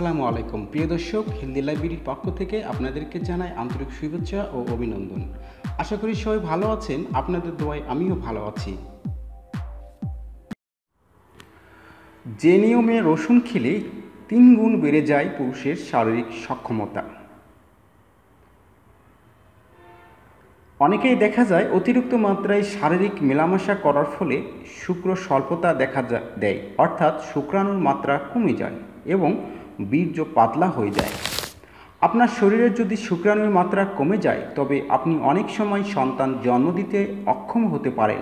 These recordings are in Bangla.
আসসালামু আলাইকুম। প্রিয় দর্শক হিন্দি লাইব্রেরির পক্ষ থেকে আপনাদেরকে জানাই আন্তরিক শুভেচ্ছা ও অভিনন্দন। আশা করি সবাই ভালো আছেন, আপনাদের দোয়ায় আমিও ভালো আছি। যে নিয়মে রসুন খেলে তিন গুণ বেড়ে যায় পুরুষের শারীরিক সক্ষমতা। অনেকেই দেখা যায় অতিরিক্ত মাত্রায় শারীরিক মেলামেশা করার ফলে শুক্র স্বল্পতা দেখা দেয়। অর্থাৎ শুক্রাণুর মাত্রা কমে যায় এবং বীর্য পাতলা হয়ে যায়। আপনার শরীরে যদি শুক্রাণুর মাত্রা কমে যায়, তবে আপনি অনেক সময় সন্তান জন্ম দিতে অক্ষম হতে পারেন।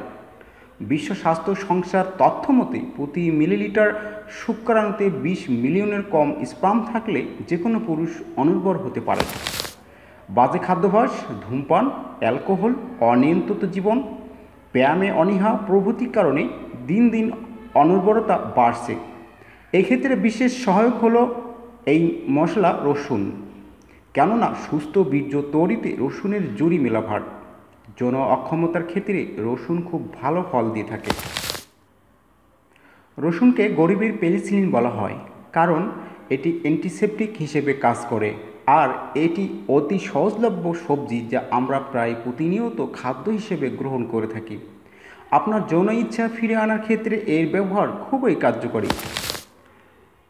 বিশ্ব স্বাস্থ্য সংস্থার তথ্য মতে, প্রতি মিলিলিটার শুক্রাণুতে বিশ মিলিয়নের কম স্পাম থাকলে যে কোনো পুরুষ অনুর্বর হতে পারে। বাজে খাদ্যাভ্যাস, ধূমপান, অ্যালকোহল, অনিয়ন্ত্রিত জীবন, ব্যায়ামে অনীহা প্রভৃতির কারণে দিন দিন অনুর্বরতা বাড়ছে। এক্ষেত্রে বিশেষ সহায়ক হলো এই মশলা রসুন। কেননা সুস্থ বীর্য তৈরিতে রসুনের জুড়ি মেলাভার। যৌন অক্ষমতার ক্ষেত্রে রসুন খুব ভালো ফল দিয়ে থাকে। রসুনকে গরিবের পেনিসিলিন বলা হয়, কারণ এটি অ্যান্টিসেপটিক হিসেবে কাজ করে। আর এটি অতি সহজলভ্য সবজি যা আমরা প্রায় প্রতিনিয়ত খাদ্য হিসেবে গ্রহণ করে থাকি। আপনার যৌন ইচ্ছা ফিরে আনার ক্ষেত্রে এর ব্যবহার খুবই কার্যকরী।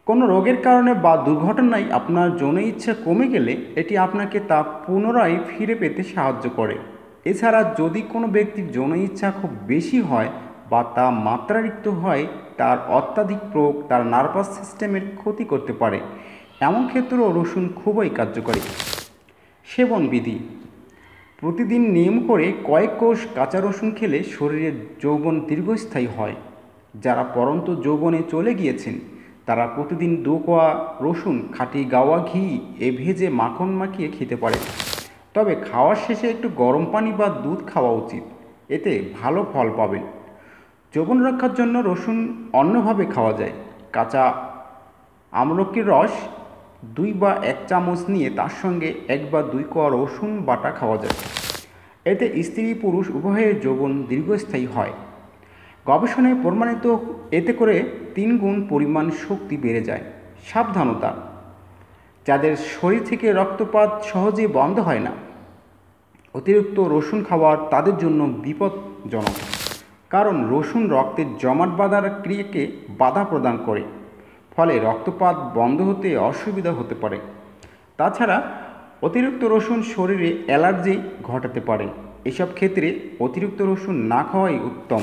কোনো রোগের কারণে বা দুর্ঘটনায় আপনার যৌন ইচ্ছা কমে গেলে এটি আপনাকে তা পুনরায় ফিরে পেতে সাহায্য করে। এছাড়া যদি কোনো ব্যক্তির যৌন ইচ্ছা খুব বেশি হয় বা তা মাত্রারিক্ত হয়, তার অত্যাধিক প্রয়োগ তার নার্ভাস সিস্টেমের ক্ষতি করতে পারে। এমন ক্ষেত্রেও রসুন খুবই কার্যকরী। সেবন বিধি। প্রতিদিন নিয়ম করে কয়েক কোষ কাঁচা রসুন খেলে শরীরের যৌবন দীর্ঘস্থায়ী হয়। যারা পরন্ত যৌবনে চলে গিয়েছেন তারা প্রতিদিন দু কোয়া রসুন, খাঁটি গাওয়া ঘি, এ ভেজে মাখন মাখিয়ে খেতে পারে। তবে খাওয়ার শেষে একটু গরম পানি বা দুধ খাওয়া উচিত। এতে ভালো ফল পাবেন। যৌবন রক্ষার জন্য রসুন অন্যভাবে খাওয়া যায়। কাঁচা আমলকির রস দুই বা এক চামচ নিয়ে তার সঙ্গে এক বা দুই কোয়া রসুন বাটা খাওয়া যায়। এতে স্ত্রী পুরুষ উভয়ের যৌবন দীর্ঘস্থায়ী হয়। গবেষণায় প্রমাণিত এতে করে তিন গুণ পরিমাণ শক্তি বেড়ে যায়, সাবধানতা। যাদের শরীর থেকে রক্তপাত সহজে বন্ধ হয় না, অতিরিক্ত রসুন খাওয়ার তাদের জন্য বিপদজনক কারণ রসুন রক্তের জমাট বাঁধার ক্রিয়াকে বাধা প্রদান করে, ফলে রক্তপাত বন্ধ হতে অসুবিধা হতে পারে। তাছাড়া, অতিরিক্ত রসুন শরীরে অ্যালার্জি ঘটাতে পারে। এসব ক্ষেত্রে অতিরিক্ত রসুন না খাওয়াই উত্তম।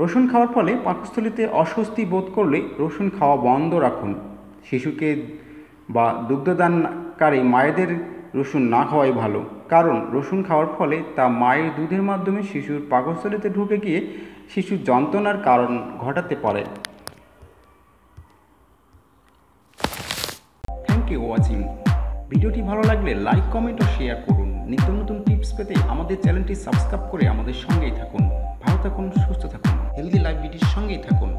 রসুন খাওয়ার ফলে পাকস্থলিতে অস্বস্তি বোধ করলে রসুন খাওয়া বন্ধ রাখুন। শিশুকে বা দুগ্ধদানকারী মায়েদের রসুন না খাওয়াই ভালো, কারণ রসুন খাওয়ার ফলে তা মায়ের দুধের মাধ্যমে শিশুর পাকস্থলিতে ঢুকে গিয়ে শিশুর যন্ত্রণার কারণ ঘটাতে পারে। থ্যাংক ইউ ওয়াচিং ভিডিওটি ভালো লাগলে লাইক কমেন্ট ও শেয়ার করুন। নিত্য নতুন টিপস পেতে আমাদের চ্যানেলটি সাবস্ক্রাইব করে আমাদের সঙ্গেই থাকুন। থাকুন সুস্থ থাকুন। হেলদি লাইফ বিটির সঙ্গেই থাকুন।